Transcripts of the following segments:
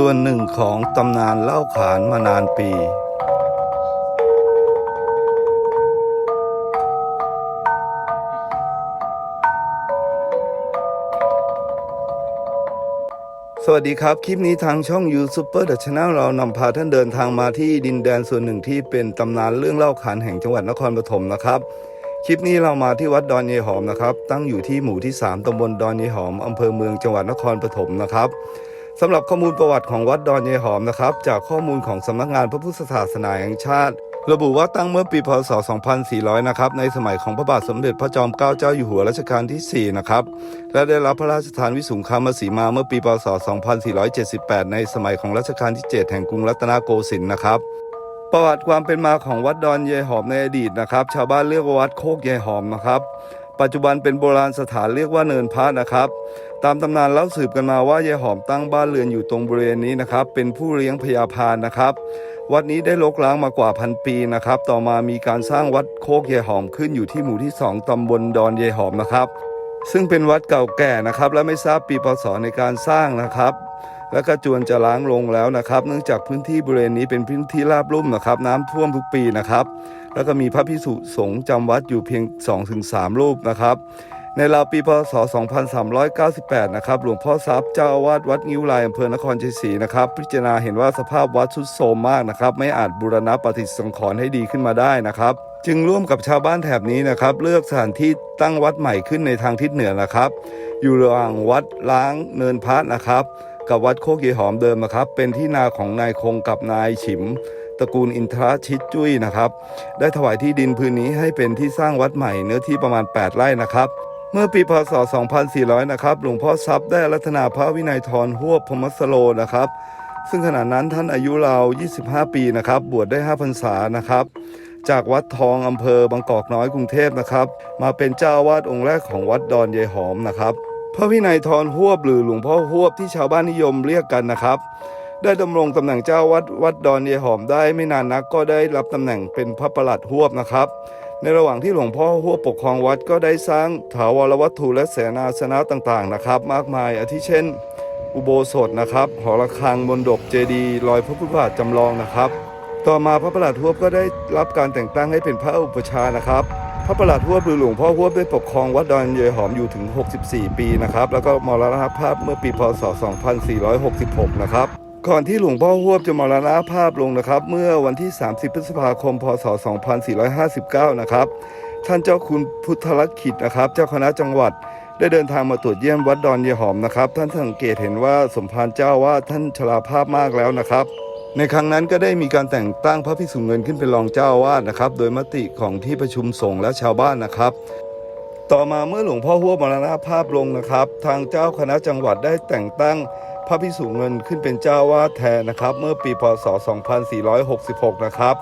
ส่วนหนึ่งของตำนานเล่าขานมานานปี สวัสดีครับ คลิปนี้ทางช่อง You Super The Channel เรานำพาท่านเดินทางมาที่ดินแดนส่วนหนึ่งที่เป็นตำนานเรื่องเล่าขานแห่งจังหวัดนครปฐมนะครับคลิปนี้เรามาที่วัดดอนเยหอมนะครับ ตั้งอยู่ที่หมู่ที่ 3ตำบลดอนเยหอมอำเภอเมืองจังหวัดนครปฐมนะครับ สำหรับข้อมูลประวัติของวัดดอนเยหอมนะครับ จากข้อมูลของสำนักงานพระพุทธศาสนาแห่งชาติ ระบุว่าตั้งเมื่อปีพศ 2400 นะครับ ในสมัยของพระบาทสมเด็จพระจอมเกล้าเจ้าอยู่หัวรัชกาลที่ 4 นะครับ และได้รับพระราชทานวิสุงคามสีมาเมื่อปีพศ 2478 ในสมัยของรัชกาลที่ 7 แห่งกรุงรัตนโกสินทร์นะครับประวัติความเป็นมาของวัดดอนเยหอมในอดีตนะครับ ชาวบ้านเรียกว่าวัดโคกเยหอมนะครับ ปัจจุบันเป็นโบราณสถานเรียกว่าเนินพระนะครับ ตามตำนานเล่าสืบกันมาว่าเยหอมตั้งบ้านเรือนอยู่ตรงบริเวณนี้นะครับ เป็นผู้เลี้ยงพญาพานนะครับ วัดนี้ได้รกร้างมากว่าพันปีนะครับ ต่อมามีการสร้างวัดโคกเยหอมขึ้นอยู่ที่หมู่ที่ 2 ตำบลดอนเยหอมนะครับ ซึ่งเป็นวัดเก่าแก่นะครับ และไม่ทราบปีพศในการสร้างนะครับ และก็จวนจะล้างลงแล้วนะครับ เนื่องจากพื้นที่บริเวณนี้เป็นพื้นที่ราบลุ่มนะครับ น้ำท่วมทุกปีนะครับ แล้วก็มีพระพิสุสงฆ์จำวัดอยู่เพียง 2-3 รูปนะครับ ในราวปีพศ 2398 นะครับ หลวงพ่อทรัพย์เจ้าอาวาสวัดงิ้วลายอำเภอนครชัยศรีนะครับ พิจารณาเห็นว่าสภาพวัดทรุดโทรมมากนะครับ ไม่อาจบูรณะปฏิสังขรณ์ให้ดีขึ้นมาได้นะครับ จึงร่วมกับชาวบ้านแถบนี้นะครับ เลือกสถานที่ตั้งวัดใหม่ขึ้นในทางทิศเหนือนะครับ อยู่ระหว่างวัดล้างเนินพระนะครับ กับวัดโคกเยหอมเดิมนะครับ เป็นที่นาของนายคงกับนายฉิมตระกูลอินทราชิตจุ้ยนะครับ ได้ถวายที่ดินพื้นนี้ให้เป็นที่สร้างวัดใหม่เนื้อที่ประมาณ 8 ไร่นะครับ เมื่อปีพศ 2400 นะครับหลวงพ่อทรัพย์ได้รัตนาพระวินัยทรหวบพรหมสโลนะครับ ซึ่งขณะนั้นท่านอายุราว 25 ปีนะครับ บวชได้ 5 พรรษานะครับ จากวัดทองอำเภอบางกอกน้อยกรุงเทพนะครับ มาเป็นเจ้าวาสองค์แรกของวัดดอนยายหอมนะครับ พระวินัยทรหวบหรือหลวงพ่อหวบที่ชาวบ้านนิยมเรียกกันนะครับได้ดำรงตำแหน่งเจ้าวัดวัดดอนเยหอมได้ไม่นานนักก็ได้รับตำแหน่งเป็นพระประหลัดหวบนะครับ ในระหว่างที่หลวงพ่อหวบปกครองวัดก็ได้สร้างถาวรวัตถุและเสนาสนะต่างๆนะครับ มากมายอาทิเช่น อุโบสถนะครับ หอระฆังบนดบเจดีย์ลอยพระพุทธบาทจำลองนะครับ ต่อมาพระประหลัดหวบก็ได้รับการแต่งตั้งให้เป็นพระอุปชานะครับ พระประหลัดหวคือหลวงพ่อหวบได้ปกครองวัดดอนเยหอมอยู่ถึง 64 ปีนะครับแล้วก็มรณภาพเมื่อปีพศ 2466 นะครับ ก่อนที่หลวงพ่อหวบจะมรณภาพลงนะครับ เมื่อวันที่ 30 พฤษภาคม พศ 2459 นะครับ ท่านเจ้าคุณพุทธลักขิตนะครับ เจ้าคณะจังหวัดได้เดินทางมาตรวจเยี่ยมวัดดอนเยหอมนะครับ ท่านสังเกตเห็นว่าสมภารเจ้าว่าท่านชราภาพมากแล้วนะครับ ในครั้งนั้นก็ได้มีการแต่งตั้งพระภิกษุเงินขึ้นเป็นรองเจ้าอาวาสนะครับ โดยมติของที่ประชุมสงฆ์และชาวบ้านนะครับ ต่อมาเมื่อหลวงพ่อหัวมรณภาพลงนะครับ ทางเจ้าคณะจังหวัดได้แต่งตั้ง พระภิกษุเงินขึ้นเป็นเจ้าวาสแทนนะครับ เมื่อปีพศ 2466 นะครับ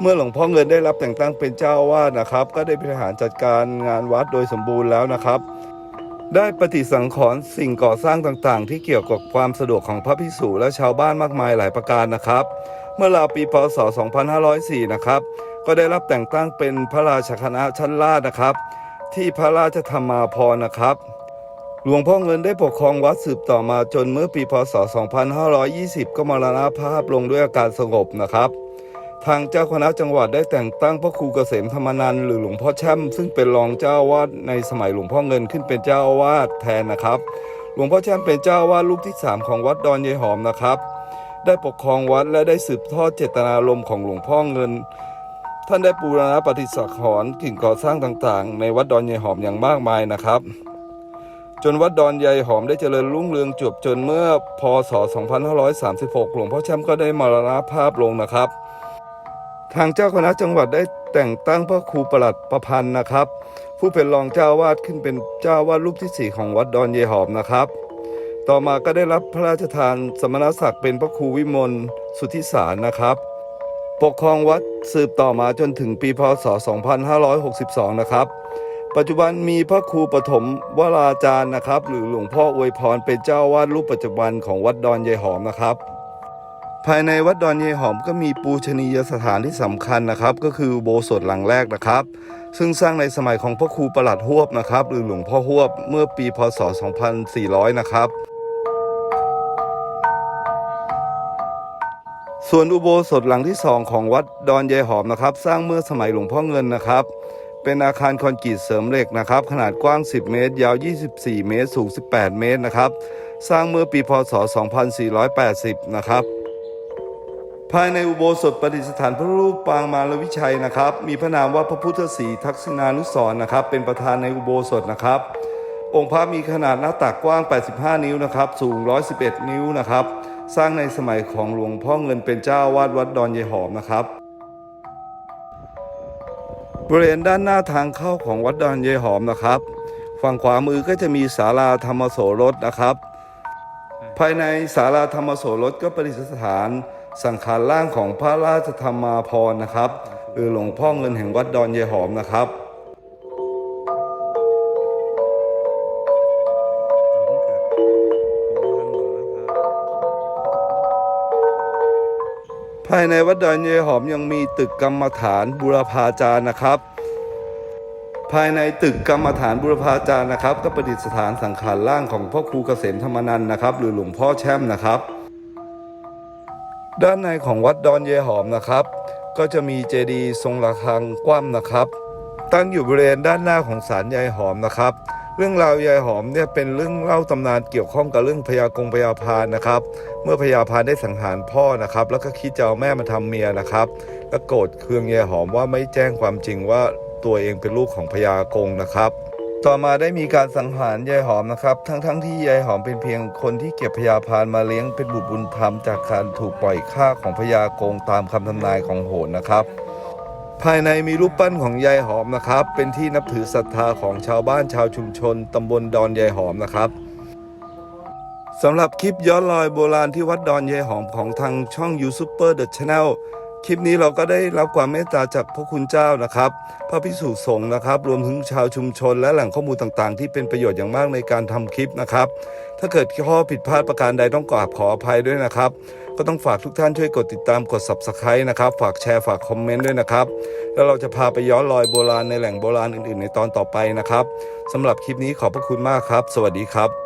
เมื่อหลวงพ่อเงินได้รับแต่งตั้งเป็นเจ้าวาสนะครับ ก็ได้บริหารจัดการงานวัดโดยสมบูรณ์แล้วนะครับ ได้ปฏิสังขรณ์สิ่งก่อสร้างต่างๆ ที่เกี่ยวกับความสะดวกของพระภิกษุและชาวบ้านมากมายหลายประการนะครับ เมื่อราวปีพศ 2504 นะครับ ก็ได้รับแต่งตั้งเป็นพระราชคณะชั้นลาดนะครับ ที่พระราชธรรมาภรณ์นะครับ หลวงพ่อเงินได้ปกครองวัดสืบต่อมาจนเมื่อปีพศ 2520 ก็มรณภาพลงด้วยอาการสงบนะครับ ทางเจ้าคณะจังหวัดได้แต่งตั้งพระครูเกษมธรรมนันหรือหลวงพ่อแช่มซึ่งเป็นรองเจ้าวาสในสมัยหลวงพ่อเงินขึ้นเป็นเจ้าวาสแทนนะครับ หลวงพ่อแช่มเป็นเจ้าวาสลูกที่ 3 ของวัดดอนยายหอมนะครับ ได้ปกครองวัดและได้สืบทอดเจตนารมณ์ของหลวงพ่อเงินท่านได้ปูรณะปฏิสังขรณ์กิ่งก่อสร้างต่างๆ ในวัดดอนยายหอมอย่างมากมายนะครับ จนวัดดอนยายหอมได้เจริญรุ่งเรืองจบจนเมื่อพศ 2536 หลวงพ่อแช่มก็ได้มรณภาพลงนะครับ ทางเจ้าคณะจังหวัดได้แต่งตั้งพระครูประหลัดประพันธ์นะครับ ผู้เป็นรองเจ้าวาดขึ้นเป็นเจ้าวาดรูปที่สี่ของวัดดอนเยหอมนะครับ ต่อมาก็ได้รับพระราชทานสมณศักดิ์เป็นพระครูวิมลสุทธิสารนะครับปกครองวัดสืบต่อมาจนถึงปีพศ 2562 นะครับ ปัจจุบันมีพระครูปฐมวราจารย์นะครับ หรือหลวงพ่ออวยพรเป็นเจ้าวาดรูปปัจจุบันของวัดดอนเยหอมนะครับ ภายในวัดดอนเยหอมก็มีปูชนียสถานที่สำคัญนะครับ ก็คือโบสถ์หลังแรกนะครับ ซึ่งสร้างในสมัยของพระครูประหลัดหวบนะครับ หรือหลวงพ่อหวบเมื่อปีพศ 2400 นะครับส่วนอุโบสถหลังที่สองของวัดดอนยายหอมนะครับ สร้างเมื่อสมัยหลวงพ่อเงินนะครับ เป็นอาคารคอนกรีตเสริมเหล็กนะครับ ขนาดกว้าง 10 เมตร ยาว 24 เมตร สูง 18 เมตรนะครับ สร้างเมื่อปีพศ 2480 นะครับ ภายในอุโบสถประดิษฐานพระรูปปางมารวิชัยนะครับ มีพระนามว่าพระพุทธศรีทักษิณานุสรนะครับ เป็นประธานในอุโบสถนะครับ องค์พระมีขนาดหน้าตักกว้าง 85 นิ้วนะครับ สูง 111 นิ้วนะครับ สร้างในสมัยของหลวงพ่อเงินเป็นเจ้าวาดวัดดอนยายหอมนะครับ บริเวณด้านหน้าทางเข้าของวัดดอนยายหอมนะครับ ฝั่งขวามือก็จะมีศาลาธรรมโสรสนะครับ ภายในศาลาธรรมโสรสก็ประดิษฐานสังขารร่างของพระราชธรรมาภรณ์นะครับ หรือหลวงพ่อเงินแห่งวัดดอนยายหอมนะครับ ภายในวัดดอนเยหอมยังมีตึกกรรมฐานบุรพาจารย์นะครับ ภายในตึกกรรมฐานบุรพาจารย์นะครับ ก็ประดิษฐานสังขารร่างของพ่อครูเกษมธรรมนันนะครับ หรือหลวงพ่อแช่มนะครับ ด้านในของวัดดอนเยหอมนะครับ ก็จะมีเจดีย์ทรงระฆังกว้ำนะครับ ตั้งอยู่บริเวณด้านหน้าของศาลยายหอมนะครับ เรื่องราวยายหอมเนี่ยเป็นเรื่องเล่าตำนานเกี่ยวข้องกับเรื่องพญากงพญาพานนะครับ เมื่อพญาพานได้สังหารพ่อนะครับ แล้วก็คิดจะเอาแม่มาทำเมียนะครับแล้วโกรธเคืองยายหอมว่าไม่แจ้งความจริงว่าตัวเองเป็นลูกของพญากงนะครับ ต่อมาได้มีการสังหารยายหอมนะครับ ทั้งๆทที่ยายหอมเป็นเพียงคนที่เก็บพญาพานมาเลี้ยงเป็นบุตรบุญธรรมจากการถูกปล่อยฆ่าของพญากงตามคำทำนายของโหนนะครับภายในมีรูปปั้นของยายหอมนะครับ เป็นที่นับถือศรัทธาของชาวบ้านชาวชุมชนตำบลดอนยายหอมนะครับ สำหรับคลิปย้อนรอยโบราณที่วัดดอนยายหอมของทางช่อง You Super The Channel คลิปนี้เราก็ได้รับความเมตตาจากพระคุณเจ้านะครับ พระพิสุสงฆ์นะครับ รวมถึงชาวชุมชนและแหล่งข้อมูลต่างๆ ที่เป็นประโยชน์อย่างมากในการทำคลิปนะครับ ถ้าเกิดข้อผิดพลาดประการใดต้องกราบขออภัยด้วยนะครับ ก็ต้องฝากทุกท่านช่วยกดติดตามกด Subscribe นะครับ ฝากแชร์ฝากคอมเมนต์ด้วยนะครับ แล้วเราจะพาไปย้อนรอยโบราณในแหล่งโบราณอื่นๆ ในตอนต่อไปนะครับสำหรับคลิปนี้ขอบพระคุณมากครับ สวัสดีครับ